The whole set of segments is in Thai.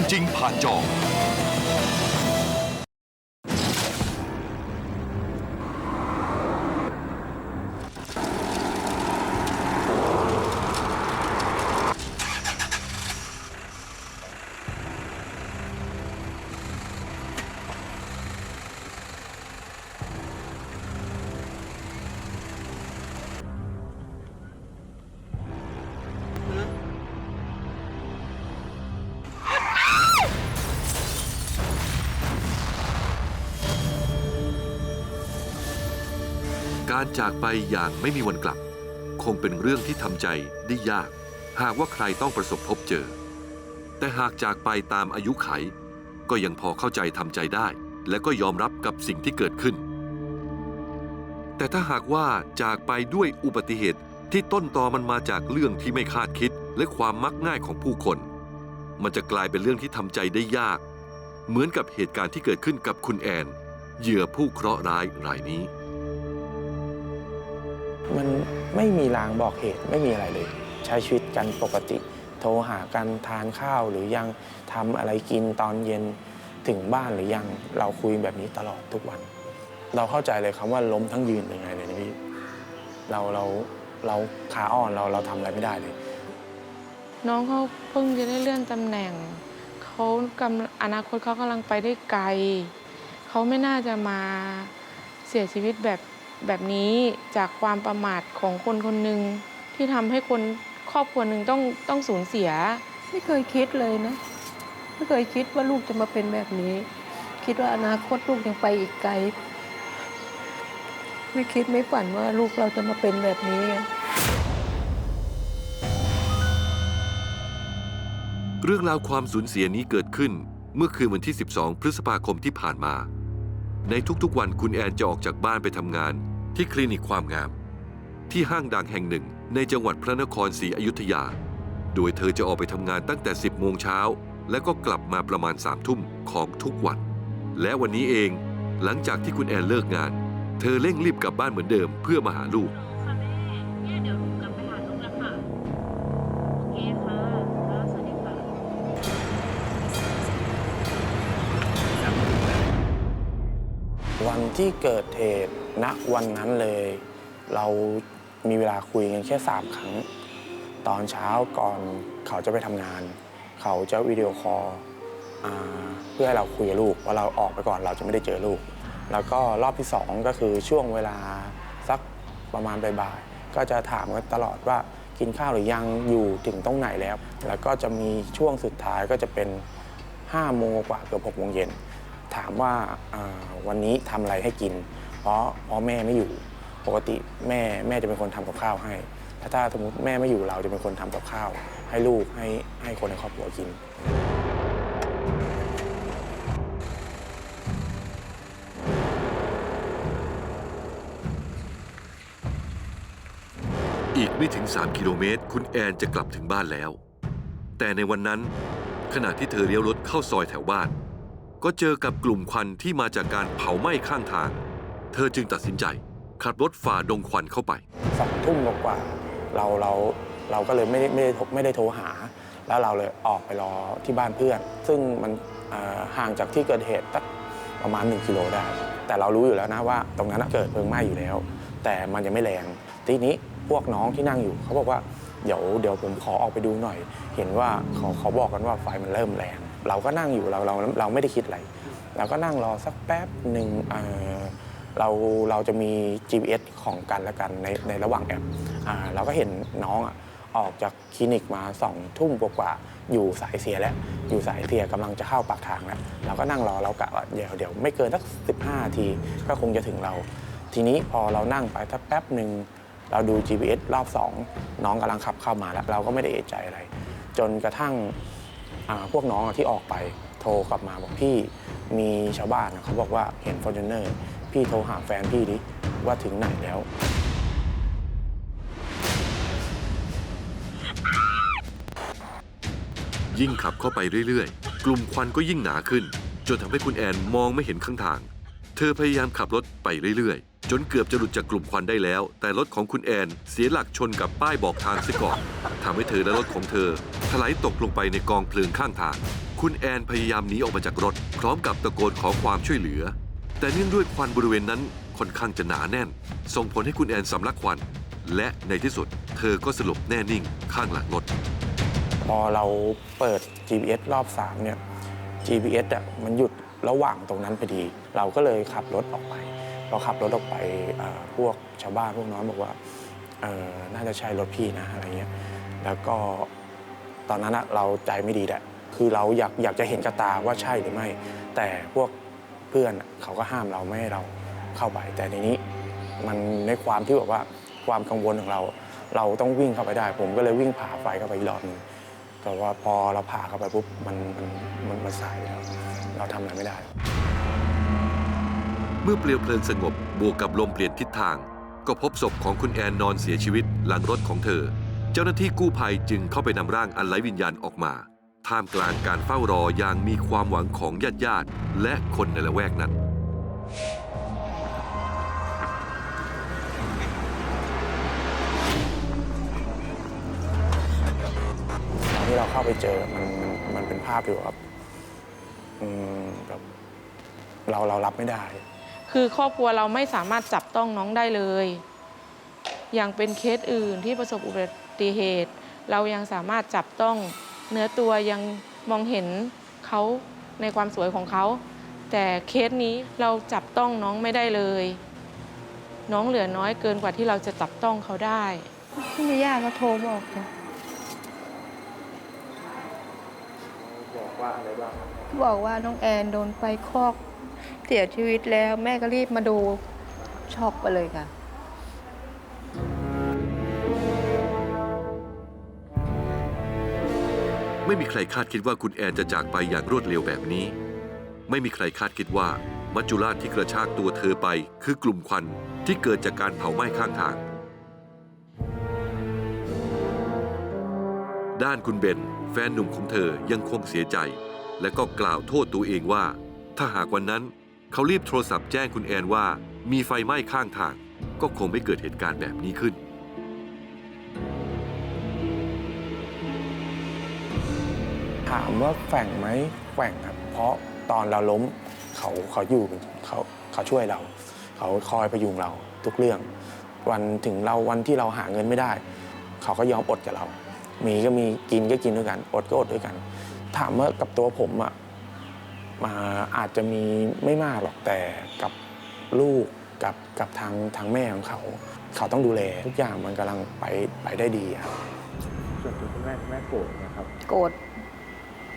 รื่องจ การจากไปอย่างไม่มีวันกลับ คงเป็นเรื่องที่ทำใจได้ยาก หากว่าใครต้องประสบพบเจอ แต่หากจากไปตามอายุไข ก็ยังพอเข้าใจทำใจได้ และก็ยอมรับกับสิ่งที่เกิดขึ้น แต่ถ้าหากว่าจากไปด้วยอุบัติเหตุที่ต้นตอมันมาจากเรื่องที่ไม่คาดคิดและความมักง่ายของผู้คน มันจะกลายเป็นเรื่องที่ทำใจได้ยาก เหมือนกับเหตุการณ์ที่เกิดขึ้นกับคุณแอน เหยื่อผู้เคราะห์ร้ายรายนี้ มันไม่มีลางบอกเหตุไม่มีอะไรเลย ใช้ชีวิตกันปกติ โทรหากันทานข้าวหรือยังทำอะไรกินตอนเย็นถึงบ้านหรือยังเราคุยแบบนี้ตลอดทุกวัน เราเข้าใจเลยคำว่าล้มทั้งยืนเป็นไงเลยนะพี่เราเราเราขาอ่อนเราเราทำอะไรไม่ได้เลย น้องเขาเพิ่งจะได้เลื่อนตำแหน่งเขากำอนาคตเขากำลังไปได้ไกลเขาไม่น่าจะมาเสียชีวิตแบบ แบบนี้จากความประมาทของคนคนหนึ่งที่ทำให้คนครอบครัวหนึ่งต้องต้องสูญเสีย ไม่เคยคิดเลยนะ ไม่เคยคิดว่าลูกจะมาเป็นแบบนี้ คิดว่าอนาคตลูกยังไปอีกไกล ไม่คิดไม่ฝันว่าลูกเราจะมาเป็นแบบนี้ไงเรื่องราวความสูญเสียนี้เกิดขึ้นเมื่อคืนวันที่ 12 พฤษภาคมที่ผ่านมา ในทุกๆวันคุณแอนจะออกจากบ้านไปทำงาน ที่คลินิกความงาม ที่ห้างดังแห่งหนึ่งในจังหวัดพระนครศรีอยุธยา โดยเธอจะออกไปทำงานตั้งแต่ 10 โมงเช้า และก็กลับมาประมาณ3ทุ่มของทุกวัน และวันนี้เองหลังจากที่คุณแอนเลิกงาน เธอเร่งรีบกลับบ้านเหมือนเดิมเพื่อมาหาลูก วันที่เกิดเหตุณวันนั้นเลย เรามีเวลาคุยกันแค่สามครั้ง ตอนเช้าก่อนเขาจะไปทำงาน เขาจะวิดีโอคอลเพื่อให้เราคุยกับลูกว่าเราออกไปก่อนเราจะไม่ได้เจอลูก แล้วก็รอบที่สองก็คือช่วงเวลาสักประมาณบ่ายๆก็จะถามกันตลอดว่ากินข้าวหรือยังอยู่ถึงตรงไหนแล้ว แล้วก็จะมีช่วงสุดท้ายก็จะเป็น5โมงกว่าเกือบ6โมงเย็น ถามว่าวันนี้ทำอะไรให้กิน เพราะเพราะแม่ไม่อยู่ ปกติแม่แม่จะเป็นคนทำกับข้าวให้ ถ้าถ้าสมมติแม่ไม่อยู่เราจะเป็นคนทำกับข้าว ให้ลูกให้ให้คนในครอบครัวกิน อีกไม่ถึง 3 กิโลเมตร คุณแอนจะกลับถึงบ้านแล้ว แต่ในวันนั้นขณะที่เธอเลี้ยวรถเข้าซอยแถวบ้าน ก็เจอกับกลุ่มควันที่มาจากการเผาไหม้ข้างทาง เธอจึงตัดสินใจ ขับรถฝ่าดงควันเข้าไปสองทุ่มกว่าเราเราเราก็เลยไม่ได้ไม่ได้โทรไม่ได้โทรหา แล้วเราเลยออกไปรอที่บ้านเพื่อน ซึ่งมันห่างจากที่เกิดเหตุสักประมาณ 1 กิโลได้ แต่เรารู้อยู่แล้วนะว่าตรงนั้นเกิดเพลิงไหม้อยู่แล้ว แต่มันยังไม่แรง ทีนี้พวกน้องที่นั่งอยู่เขาบอกว่าเดี๋ยวเดี๋ยวผมขอออกไปดูหน่อย เห็นว่าเขาเขาบอกกันว่าไฟมันเริ่มแรง เราก็นั่งอยู่เราเราเราไม่ได้คิดอะไร เราก็นั่งรอสักแป๊บหนึ่งเอ่อเราเราจะมี GPS ของกันและกันในในระหว่างแอปอ่าเราก็เห็นน้องอะออกจากคลินิกมาสองทุ่มกว่าๆอยู่สายเสียแล้ว อยู่สายเสียกำลังจะเข้าปากทางแล้วเราก็นั่งรอเรากะว่าเดี๋ยวเดี๋ยวไม่เกินสัก15นาทีก็คงจะถึงเรา ทีนี้พอเรานั่งไปสักแป๊บหนึ่งเราดู GPS รอบสองน้องกำลังขับเข้ามาแล้ว เราก็ไม่ได้เอะใจอะไร จนกระทั่ง พวกน้องที่ออกไปโทรกลับมาบอกพี่มีชาวบ้านเขาบอกว่าเห็นฟอร์จูเนอร์พี่โทรหาแฟนพี่ดิว่าถึงไหนแล้วยิ่งขับเข้าไปเรื่อยๆ กลุ่มควันก็ยิ่งหนาขึ้น จนทำให้คุณแอนมองไม่เห็นข้างทาง เธอพยายามขับรถไปเรื่อยๆ จนเกือบจะหลุดจากกลุ่มควันได้แล้ว แต่รถของคุณแอนเสียหลักชนกับป้ายบอกทางเสียก่อนทำให้เธอและรถของเธอถลายตกลงไปในกองเพลิงข้างทาง คุณแอนพยายามหนีออกมาจากรถ พร้อมกับตะโกนขอความช่วยเหลือ แต่เนื่องด้วยควันบริเวณนั้นค่อนข้างจะหนาแน่น ส่งผลให้คุณแอนสำลักควัน และในที่สุด เธอก็สลบแน่นิ่งข้างหลังรถ พอเราเปิด GPS รอบ3เนี่ย GPS อะมันหยุดระหว่างตรงนั้นพอดี เราก็เลยขับรถออกไป พอขับรถออกไปพวกชาวบ้านพวกน้องบอกว่าเออน่าจะใช่รถพี่นะอะไรเงี้ยแล้วก็ตอนนั้นอะเราใจไม่ดีแหละคือเราอยากอยากจะเห็นกระตาว่าใช่หรือไม่ แต่พวกเพื่อนเขาก็ห้ามเราไม่ให้เราเข้าไป แต่ในนี้มันในความที่แบบว่าความกังวลของเรา เราต้องวิ่งเข้าไปได้ ผมก็เลยวิ่งผ่าไฟเข้าไปอีกรอบนึงแต่ว่าพอเราผ่าเข้าไปปุ๊บมันมันมันมันสายแล้วเราทำอะไรไม่ได้ เมื่อเปลวเพลิงสงบบวกกับลมเปลี่ยนทิศทาง ก็พบศพของคุณแอนนอนเสียชีวิตหลังรถของเธอ เจ้าหน้าที่กู้ภัยจึงเข้าไปนำร่างอันไร้วิญญาณออกมา ท่ามกลางการเฝ้ารออย่างมีความหวังของญาติญาติและคนในละแวกนั้น ตอนที่เราเข้าไปเจอมันมันมันเป็นภาพที่แบบอืมแบบเราเรารับไม่ได้ คือครอบครัวเราไม่สามารถจับต้องน้องได้เลย อย่างเป็นเคสอื่นที่ประสบอุบัติเหตุ เรายังสามารถจับต้องเนื้อตัวยังมองเห็นเขาในความสวยของเขา แต่เคสนี้เราจับต้องน้องไม่ได้เลย น้องเหลือน้อยเกินกว่าที่เราจะจับต้องเขาได้พี่ย่าก็โทรบอกจ้ะบอกว่าอะไรบ้างบอกว่าน้องแอนโดนไฟคลอก เสียชีวิตแล้วแม่ก็รีบมาดูช็อกไปเลยค่ะ ไม่มีใครคาดคิดว่าคุณแอนจะจากไปอย่างรวดเร็วแบบนี้ ไม่มีใครคาดคิดว่ามัจจุราชที่กระชากตัวเธอไป คือกลุ่มควันที่เกิดจากการเผาไหม้ข้างทาง ด้านคุณเบน แฟนหนุ่มของเธอยังคงเสียใจ และก็กล่าวโทษตัวเองว่า ถ้าหากวันนั้น เขารีบโทรศัพท์แจ้งคุณแอนว่า มีไฟไหม้ข้างทาง ก็คงไม่เกิดเหตุการณ์แบบนี้ขึ้น ถามว่าแฝงไหมแฝงครับ เพราะตอนเราล้มเขาเขาอยู่เขาเขาช่วยเรา เขาคอยประยุงเราทุกเรื่อง วันถึงเราวันที่เราหาเงินไม่ได้ เขาก็ยอมอดกับเรา มีก็มีกินก็กินด้วยกัน อดก็อดด้วยกัน ถามว่ากับตัวผมอะ มาอาจจะมีไม่มากหรอกแต่กับลูกกับกับทางทางแม่ของเขา เขาต้องดูแลทุกอย่างมันกำลังไปไปได้ดีอะครับส่วนตัวคุณแม่คุณแม่โกรธนะครับ โกรธ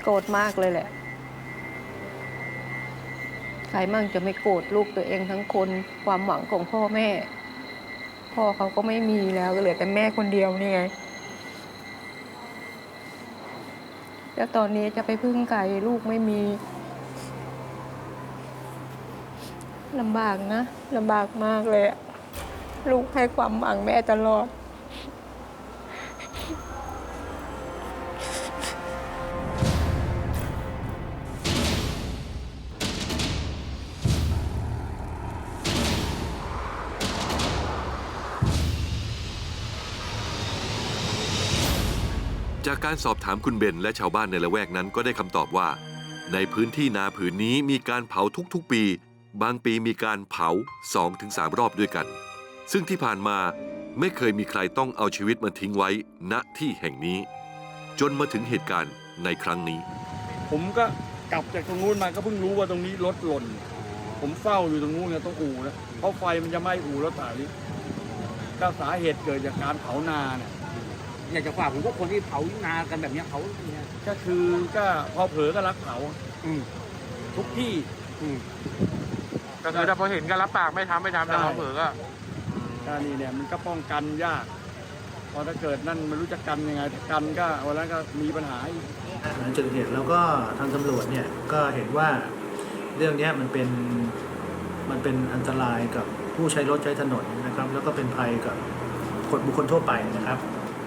โกรธมากเลยแหละใครมั่งจะไม่โกรธลูกตัวเองทั้งคนความหวังของพ่อแม่ พ่อเขาก็ไม่มีแล้วก็เหลือแต่แม่คนเดียวนี่ไงแล้วตอนนี้จะไปพึ่งใครลูกไม่มี ลำบากนะลำบากมากเลยลูกให้ความหวังแม่ตลอด จากการสอบถามคุณเบนและชาวบ้านในละแวกนั้นก็ได้คำตอบว่า ในพื้นที่นาผืนนี้มีการเผาทุกๆปี บางปีมีการเผา 2-3 รอบด้วยกัน ซึ่งที่ผ่านมาไม่เคยมีใครต้องเอาชีวิตมาทิ้งไว้ณที่แห่งนี้ จนมาถึงเหตุการณ์ในครั้งนี้ ผมก็กลับจากตรงนู้นมาก็เพิ่งรู้ว่าตรงนี้รถหล่น ผมเฝ้าอยู่ตรงนู้นเนี่ยต้องอู่นะเพราะไฟมันจะไหม้อู่รถสายนี้ก็สาเหตุเกิดจากการเผานาเนี่ยอยากจะฝากถึงพวกคนที่เผานากันแบบเนี้ยเผาเนี่ยก็คือก็พอเผลอก็รักเผาอืมทุกที่อืม ก็คือถ้าพอเห็นก็รับปากไม่ทำไม่ทำแต่ใช่พอเผลอก็ก็นี่เนี่ยมันก็ป้องกันยาก พอถ้าเกิดนั่นไม่รู้จะกันยังไงถ้ากันก็วันนั้นก็มีปัญหาอีกหลังจากเกิดเหตุแล้วก็ทางตำรวจเนี่ยก็เห็นว่าเรื่องเนี้ยมันเป็นมันเป็นอันตรายกับผู้ใช้รถใช้ถนนนะครับ แล้วก็เป็นภัยกับคนบุคคลทั่วไปนะครับ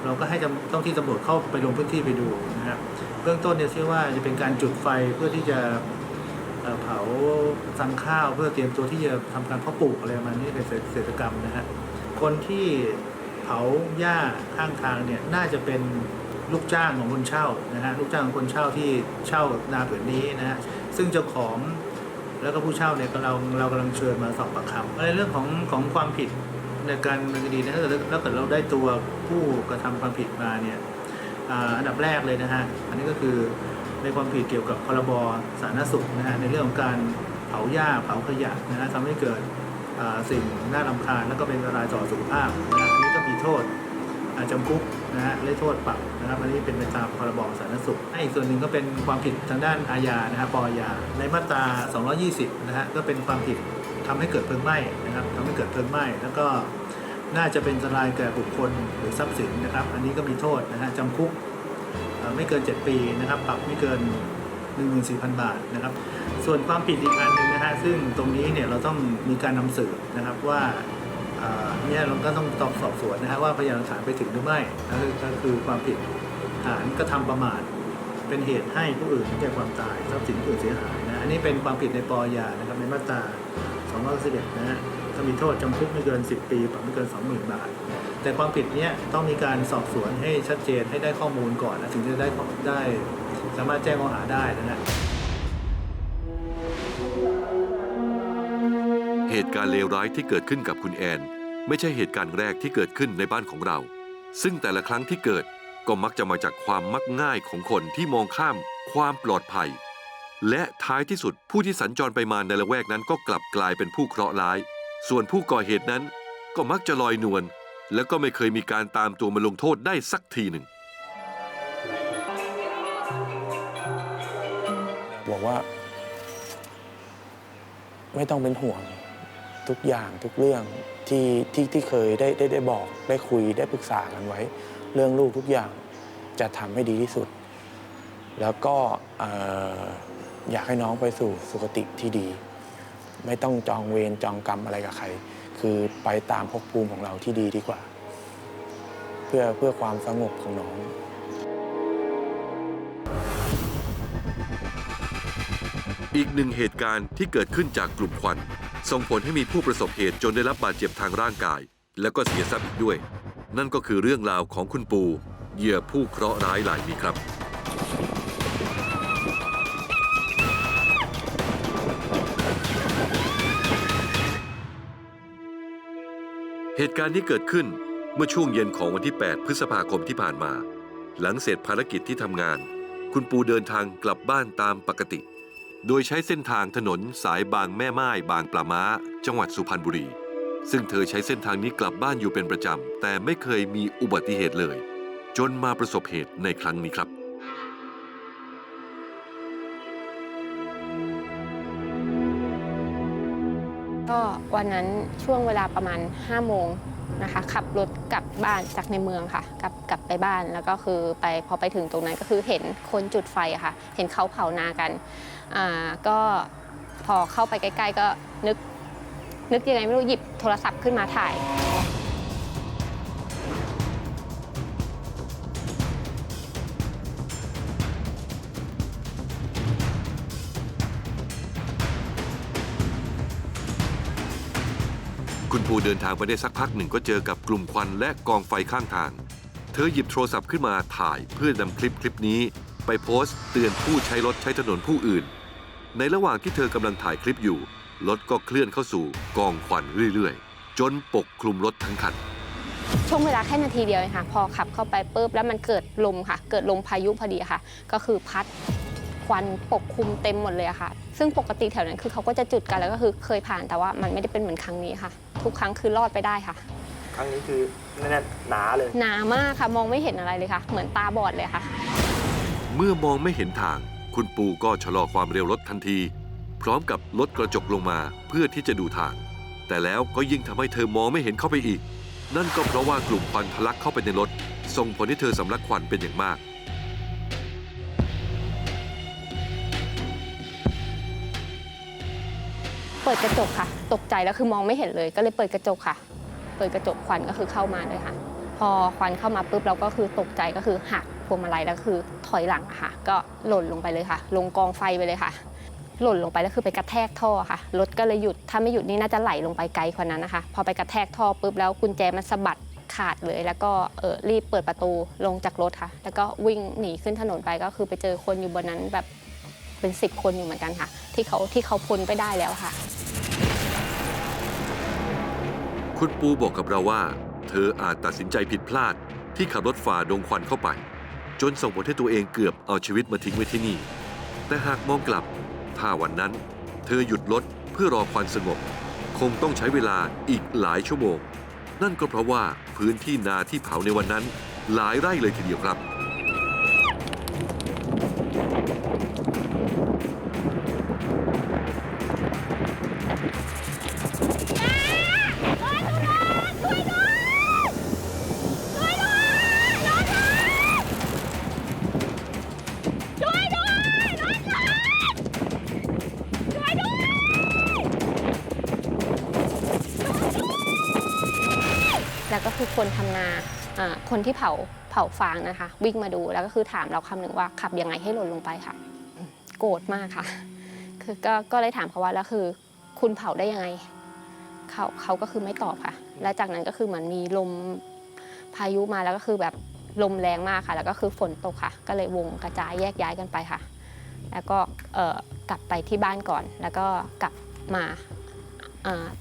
เราก็ให้จำต้องที่ตำรวจเข้าไปลงพื้นที่ไปดูนะครับ เบื้องต้นเนี่ยเชื่อว่าจะเป็นการจุดไฟเพื่อที่จะ เผาสังข้าวเพื่อเตรียมตัวที่จะทำการเพาะปลูกอะไรประมาณนี้เป็นเกษตรกรรมนะฮะคนที่เผาหญ้าข้างทางเนี่ยน่าจะเป็นลูกจ้างของคนเช่านะฮะลูกจ้างของคนเช่าที่เช่านาผืนนี้นะฮะซึ่งเจ้าของแล้วก็ผู้เช่าเนี่ยกำลังเรากำลังเชิญมาสอบปากคำในเรื่องของของความผิดในการดำเนินคดีนะถ้าเกิดถ้าเกิดเราได้ตัวผู้กระทำความผิดมาเนี่ยอันดับแรกเลยนะฮะอันนี้ก็คือ ในความผิดเกี่ยวกับพรบสาธารณสุขนะฮะในเรื่องของการเผาหญ้าเผาขยะนะฮะทำให้เกิดสิ่งน่ารำคาญแล้วก็เป็นอันตรายต่อสุขภาพนะฮะอันนี้ก็มีโทษอาจจำคุกนะฮะและโทษปรับนะครับอันนี้เป็นไปตามพรบสาธารณสุขและอีกส่วนหนึ่งก็เป็นความผิดทางด้านอาญานะฮะปอาญาในมาตรา 220 นะฮะก็เป็นความผิดทำให้เกิดเพลิงไหม้นะครับทำให้เกิดเพลิงไหม้แล้วก็น่าจะเป็นอันตรายแก่บุคคลหรือทรัพย์สินนะครับ อันนี้ก็มีโทษนะฮะจำคุก ไม่เกิน 7 ปีนะครับปรับไม่เกิน 14,000 บาทนะครับ ส่วนความผิดอีกอันหนึ่งนะฮะซึ่งตรงนี้เนี่ยเราต้องมีการนำสืบนะครับว่าเนี่ยเราก็ต้องตอบสอบสวนนะฮะว่าพยานหลักฐานไปถึงหรือไม่ก็คือก็คือความผิดฐานกระทำประมาทเป็นเหตุให้ผู้อื่นถึงแก่ความตายทรัพย์สินผู้อื่นเสียหายนะอันนี้เป็นความผิดในปอยานะครับในมาตรา211นะฮะ ก็มีโทษจำคุกไม่เกิน 10 ปีปรับไม่เกิน 20,000 บาท แต่ความผิดเนี้ยต้องมีการสอบสวนให้ชัดเจนให้ได้ข้อมูลก่อนนะถึงจะได้ได้สามารถแจ้งข้อหาได้นะฮะเหตุการณ์เลวร้ายที่เกิดขึ้นกับคุณแอน ไม่ใช่เหตุการณ์แรกที่เกิดขึ้นในบ้านของเรา ซึ่งแต่ละครั้งที่เกิดก็มักจะมาจากความมักง่ายของคนที่มองข้ามความปลอดภัย และท้ายที่สุดผู้ที่สัญจรไปมาในละแวกนั้นก็กลับกลายเป็นผู้เคราะห์ร้าย ส่วนผู้ก่อเหตุนั้นก็มักจะลอยนวลและก็ไม่เคยมีการตามตัวมาลงโทษได้สักทีหนึ่งบอกว่า ไม่ต้องเป็นห่วงทุกอย่างทุกเรื่องที่ที่ที่เคยได้ได้ได้บอกได้คุยได้ปรึกษากันไว้ เรื่องลูกทุกอย่างจะทำให้ดีที่สุด แล้วก็เอ่ออยากให้น้องไปสู่สุคติที่ดี ไม่ต้องจองเวรจองกรรมอะไรกับใคร คือไปตามภพภูมิของเราที่ดีดีกว่า เพื่อเพื่อความสงบของน้องอีกหนึ่งเหตุการณ์ที่เกิดขึ้นจากกลุ่มควัน ส่งผลให้มีผู้ประสบเหตุจนได้รับบาดเจ็บทางร่างกาย และก็เสียทรัพย์อีกด้วย นั่นก็คือเรื่องราวของคุณปูเหยื่อผู้เคราะห์ร้ายหลายนี้ครับ เหตุการณ์นี้เกิดขึ้นเมื่อช่วงเย็นของวันที่ 8 พฤษภาคมที่ผ่านมา หลังเสร็จภารกิจที่ทำงาน คุณปูเดินทางกลับบ้านตามปกติ โดยใช้เส้นทางถนนสายบางแม่ไม้บางปลาม้า จังหวัดสุพรรณบุรี ซึ่งเธอใช้เส้นทางนี้กลับบ้านอยู่เป็นประจำ แต่ไม่เคยมีอุบัติเหตุเลย จนมาประสบเหตุในครั้งนี้ครับ วันนั้นช่วงเวลาประมาณ5โมงนะคะขับรถกลับบ้านจากในเมืองค่ะกลับกลับไปบ้านแล้วก็คือไปพอไปถึงตรงนั้นก็คือเห็นคนจุดไฟค่ะ เห็นเขาเผานากันอ่าก็พอเข้าไปใกล้ ๆ ก็นึกนึกยังไงไม่รู้หยิบโทรศัพท์ขึ้นมาถ่าย คุณปูเดินทางไปได้สักพักหนึ่งก็เจอกับกลุ่มควันและกองไฟข้างทาง เธอหยิบโทรศัพท์ขึ้นมาถ่ายเพื่อนำคลิปคลิปนี้ ไปโพสต์เตือนผู้ใช้รถใช้ถนนผู้อื่น ในระหว่างที่เธอกำลังถ่ายคลิปอยู่ รถก็เคลื่อนเข้าสู่กองควันเรื่อยๆ จนปกคลุมรถทั้งคัน ช่วงเวลาแค่นาทีเดียวเองค่ะ พอขับเข้าไปปุ๊บแล้วมันเกิดลมค่ะ เกิดลมพายุพอดีค่ะ ก็คือพัดควันปกคลุมเต็มหมดเลยอะค่ะ ซึ่งปกติแถวนั้นคือเขาก็จะจุดกันแล้วก็คือเคยผ่านแต่ว่ามันไม่ได้เป็นเหมือนครั้งนี้ค่ะ ทุกครั้งคือรอดไปได้ค่ะ ครั้งนี้คือแน่นหนาเลย หนามากค่ะ มองไม่เห็นอะไรเลยค่ะ เหมือนตาบอดเลยค่ะ เมื่อมองไม่เห็นทาง คุณปูก็ชะลอความเร็วรถทันที พร้อมกับลดกระจกลงมาเพื่อที่จะดูทาง แต่แล้วก็ยิ่งทำให้เธอมองไม่เห็นเข้าไปอีก นั่นก็เพราะว่ากลุ่มควันทะลักเข้าไปในรถส่งผลให้เธอสำลักควันเป็นอย่างมาก เปิดกระจกค่ะ ตกใจแล้วคือมองไม่เห็นเลยก็เลยเปิดกระจกค่ะ เปิดกระจกควันก็คือเข้ามาเลยค่ะ พอควันเข้ามาปุ๊บเราก็คือตกใจก็คือหักพวงมาลัยแล้วคือถอยหลังค่ะ ก็หล่นลงไปเลยค่ะ ลงกองไฟไปเลยค่ะ หล่นลงไปแล้วคือไปกระแทกท่อค่ะรถก็เลยหยุดถ้าไม่หยุดนี่น่าจะไหลลงไปไกลกว่านั้นนะคะ พอไปกระแทกท่อปุ๊บแล้วกุญแจมันสะบัดขาดเลยแล้วก็เออรีบเปิดประตูลงจากรถค่ะ แล้วก็วิ่งหนีขึ้นถนนไปก็คือไปเจอคนอยู่บนนั้นแบบเป็นสิบคนอยู่เหมือนกันค่ะ ที่เขาที่เขาพ้นไปได้แล้วค่ะ คุณปูบอกกับเราว่า เธออาจตัดสินใจผิดพลาดที่ขับรถฝ่าดงควันเข้าไป จนส่งผลให้ตัวเองเกือบเอาชีวิตมาทิ้งไว้ที่นี่ แต่หากมองกลับ ถ้าวันนั้น เธอหยุดรถเพื่อรอควันสงบ คงต้องใช้เวลาอีกหลายชั่วโมง นั่นก็เพราะว่าพื้นที่นาที่เผาในวันนั้น หลายไร่เลยทีเดียวครับ คนที่เผาเผาฟางนะคะ วิ่งมาดูแล้วก็คือถามเราคำหนึ่งว่าขับยังไงให้หล่นลงไปค่ะ โกรธมากค่ะ คือก็ก็เลยถามเขาว่าแล้วคือ คุณเผาได้ยังไงเขาเขาก็คือไม่ตอบค่ะ แล้วจากนั้นก็คือเหมือนมีลมพายุมาแล้วก็คือแบบลมแรงมากค่ะ แล้วก็คือฝนตกค่ะ ก็เลยวงกระจายแยกย้ายกันไปค่ะ แล้วก็กลับไปที่บ้านก่อน แล้วก็กลับมา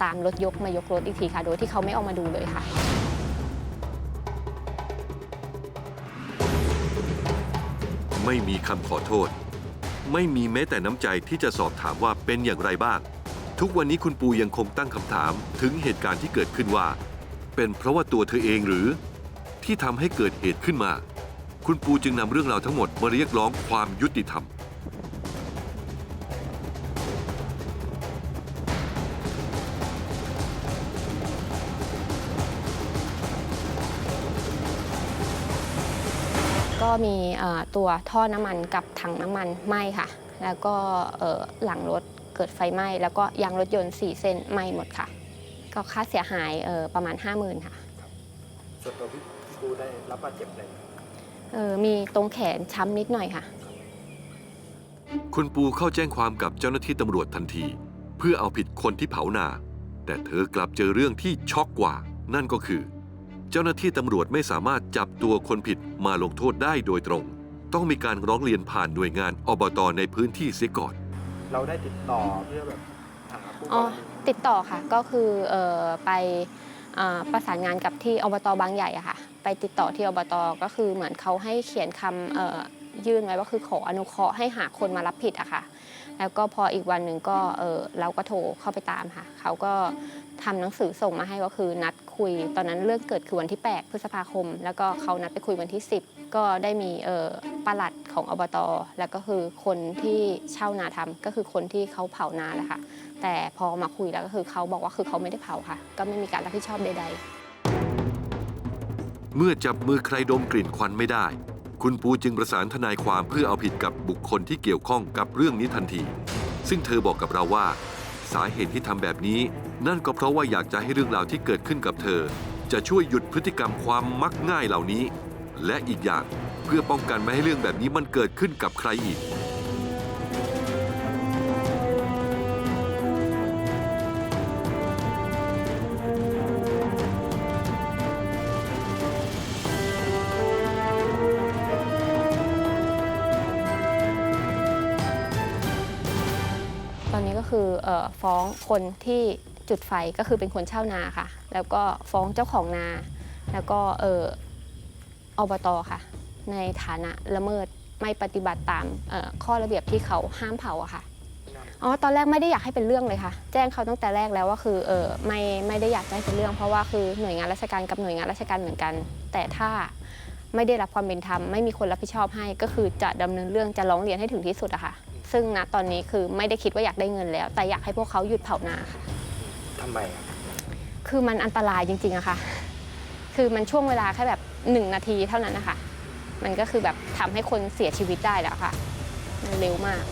ตามรถยกมายกรถอีกทีค่ะ โดยที่เขาไม่ออกมาดูเลยค่ะ ไม่มีคำขอโทษ ไม่มีแม้แต่น้ำใจที่จะสอบถามว่าเป็นอย่างไรบ้าง ทุกวันนี้คุณปูยังคงตั้งคำถามถึงเหตุการณ์ที่เกิดขึ้นว่า เป็นเพราะว่าตัวเธอเองหรือ ที่ทำให้เกิดเหตุขึ้นมา คุณปูจึงนำเรื่องราวทั้งหมดมาเรียกร้องความยุติธรรม มีเอ่อตัวท่อน้ำมันกับถังน้ำมันไหม้ค่ะ แล้วก็เอ่อหลังรถเกิดไฟไหม้ แล้วก็ยางรถยนต์ 4 เส้นไหม้หมดค่ะ ก็ค่าเสียหายเอ่อประมาณ 50,000 ค่ะส่วนตัวพี่ปูได้รับบาดเจ็บอะไรไหมเอ่อมีตรงแขนช้ำนิดหน่อยค่ะ คุณปูเข้าแจ้งความกับเจ้าหน้าที่ตำรวจทันที เพื่อเอาผิดคนที่เผานา แต่เธอกลับเจอเรื่องที่ช็อกกว่า นั่นก็คือ เจ้าหน้าที่ตำรวจไม่สามารถจับตัวคนผิดมาลงโทษได้โดยตรง ต้องมีการร้องเรียนผ่านหน่วยงานอบตในพื้นที่เสียก่อน เราได้ติดต่อเพื่อแบบหาผู้อ๋อกรณีติดต่อค่ะก็คือเอ่อไปอ่าประสานงานกับที่อบตบางใหญ่อะค่ะ ไปติดต่อที่อบตก็คือเหมือนเขาให้เขียนคำเอ่อยื่นไว้ว่าคือขออนุเคราะห์ให้หาคนมารับผิดอะค่ะ แล้วก็พออีกวันหนึ่งก็เออเราก็โทรเข้าไปตามค่ะ เขาก็ทำหนังสือส่งมาให้ก็คือนัดคุย ตอนนั้นเรื่องเกิดคือวันที่ 8 พฤษภาคม แล้วก็เขานัดไปคุยวันที่ 10 ก็ได้มีเออปลัดของอบต แล้วก็คือคนที่เช่านาทำก็คือคนที่เขาเผานาแหละค่ะ แต่พอมาคุยแล้วก็คือเขาบอกว่าคือเขาไม่ได้เผาค่ะ ก็ไม่มีการรับผิดชอบใดๆ เมื่อจับมือใครดมกลิ่นควันไม่ได้ คุณปูจึงประสานทนายความเพื่อเอาผิดกับบุคคลที่เกี่ยวข้องกับเรื่องนี้ทันที ซึ่งเธอบอกกับเราว่า สาเหตุที่ทำแบบนี้ นั่นก็เพราะว่าอยากจะให้เรื่องราวที่เกิดขึ้นกับเธอ จะช่วยหยุดพฤติกรรมความมักง่ายเหล่านี้ และอีกอย่างเพื่อป้องกันไม่ให้เรื่องแบบนี้มันเกิดขึ้นกับใครอีก ฟ้องคนที่จุดไฟก็คือเป็นคนเช่านาค่ะ แล้วก็ฟ้องเจ้าของนา แล้วก็เอออบตค่ะ ในฐานะละเมิดไม่ปฏิบัติตามออข้อระเบียบที่เขาห้ามเผาอะค่ะอ๋อตอนแรกไม่ได้อยากให้เป็นเรื่องเลยค่ะ แจ้งเขาตั้งแต่แรกแล้วว่าคือเออไม่ไม่ได้อยากจะให้เป็นเรื่อง เพราะว่าคือหน่วยงานราชการกับหน่วยงานราชการเหมือนกัน แต่ถ้าไม่ได้รับความเป็นธรรมไม่มีคนรับผิดชอบให้ ก็คือจะดำเนินเรื่องจะร้องเรียนให้ถึงที่สุดอะค่ะ ซึ่งณตอนนี้คือไม่ได้คิดว่าอยากได้เงินแล้ว แต่อยากให้พวกเขาหยุดเผานาค่ะ ทำไมอะคือมันอันตรายจริงๆอะค่ะ คือมันช่วงเวลาแค่แบบหนึ่งนาทีเท่านั้นนะคะ มันก็คือแบบทำให้คนเสียชีวิตได้แล้วค่ะ มันเร็วมาก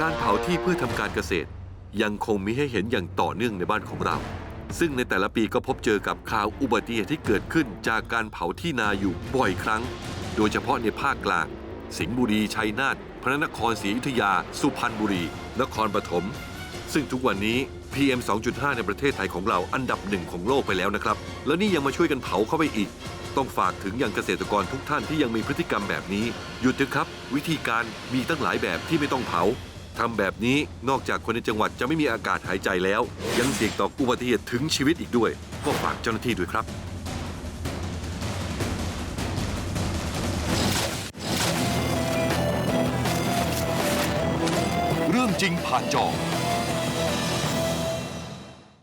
การเผาที่เพื่อทำการเกษตร ยังคงมีให้เห็นอย่างต่อเนื่องในบ้านของเรา ซึ่งในแต่ละปีก็พบเจอกับข่าวอุบัติเหตุที่เกิดขึ้นจากการเผาที่นาอยู่บ่อยครั้ง โดยเฉพาะในภาคกลาง สิงห์บุรี ชัยนาท พระนครศรีอยุธยา สุพรรณบุรี นครปฐม ซึ่งทุกวันนี้ PM 2.5 ในประเทศไทยของเราอันดับหนึ่งของโลกไปแล้วนะครับ แล้วนี่ยังมาช่วยกันเผาเข้าไปอีก ต้องฝากถึงยังเกษตรกรทุกท่านที่ยังมีพฤติกรรมแบบนี้ หยุดเถอะครับ วิธีการมีตั้งหลายแบบที่ไม่ต้องเผาทำแบบนี้นอกจากคนในจังหวัดจะไม่มีอากาศหายใจแล้ว ยังเสี่ยงต่ออุบัติเหตุถึงชีวิตอีกด้วย ก็ฝากเจ้าหน้าที่ด้วยครับ 经盼撞